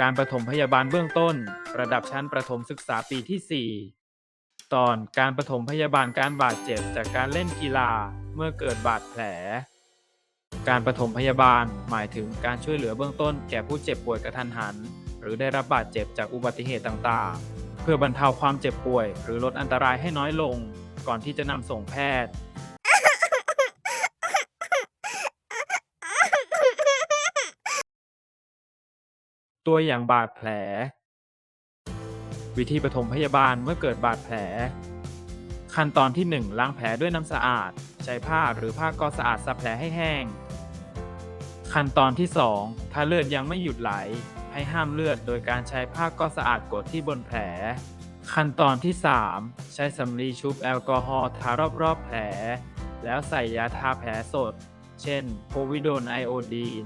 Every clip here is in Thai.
การประถมพยาบาลเบื้องต้น ระดับชั้นประถมศึกษาปีที่ 4 ตอนการประถมพยาบาลการบาดเจ็บจากการเล่นกีฬาเมื่อเกิดบาดแผล การประถมพยาบาลหมายถึงการช่วยเหลือเบื้องต้น แก่ผู้เจ็บป่วยกระทันหัน หรือได้รับบาดเจ็บจากอุบัติเหตุต่างๆ เพื่อบรรเทาความเจ็บป่วย หรือลดอันตรายให้น้อยลง ก่อนที่จะนำส่งแพทย์ ตัวอย่างบาดแผล วิธีปฐมพยาบาลเมื่อเกิดบาดแผล ขั้นตอนที่ 1 ล้างแผลด้วยน้ำสะอาด ใช้ผ้าหรือผ้าก๊อสะอาดซับแผลให้แห้ง ขั้นตอนที่ 2 ถ้าเลือดยังไม่หยุดไหล ให้ห้ามเลือดโดยการใช้ผ้าก๊อสะอาดกดที่บนแผล ขั้นตอนที่ 3 ใช้สำลีชุบแอลกอฮอล์ทารอบๆแผล แล้วใส่ยาทาแผลสด เช่นโพวิโดนไอโอดีน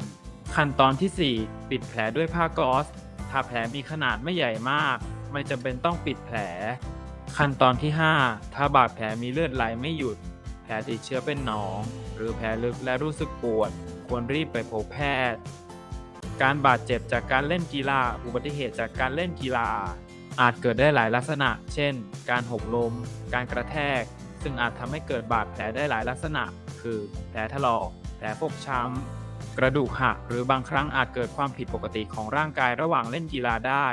ขั้นตอนที่ 4 ปิดแผลด้วยผ้าก๊อซถ้าแผลมีขนาดไม่ใหญ่มาก ไม่จำเป็นต้องปิดแผล ขั้นตอนที่ 5 ถ้าบาดแผลมีเลือดไหลไม่หยุด แผลติดเชื้อเป็นหนอง หรือแผลลึกและรู้สึกปวด ควรรีบไปพบแพทย์ การบาดเจ็บจากการเล่นกีฬา อุบัติเหตุจากการเล่นกีฬา อาจเกิดได้หลายลักษณะ เช่น การหกล้ม การกระแทก ซึ่งอาจทำให้เกิดบาดแผลได้หลายลักษณะ คือ แผลถลอก แผลฟกช้ำ กระดูกหักหรือบางครั้งอาจเกิดความผิดปกติของร่างกายระหว่างเล่นกีฬาได้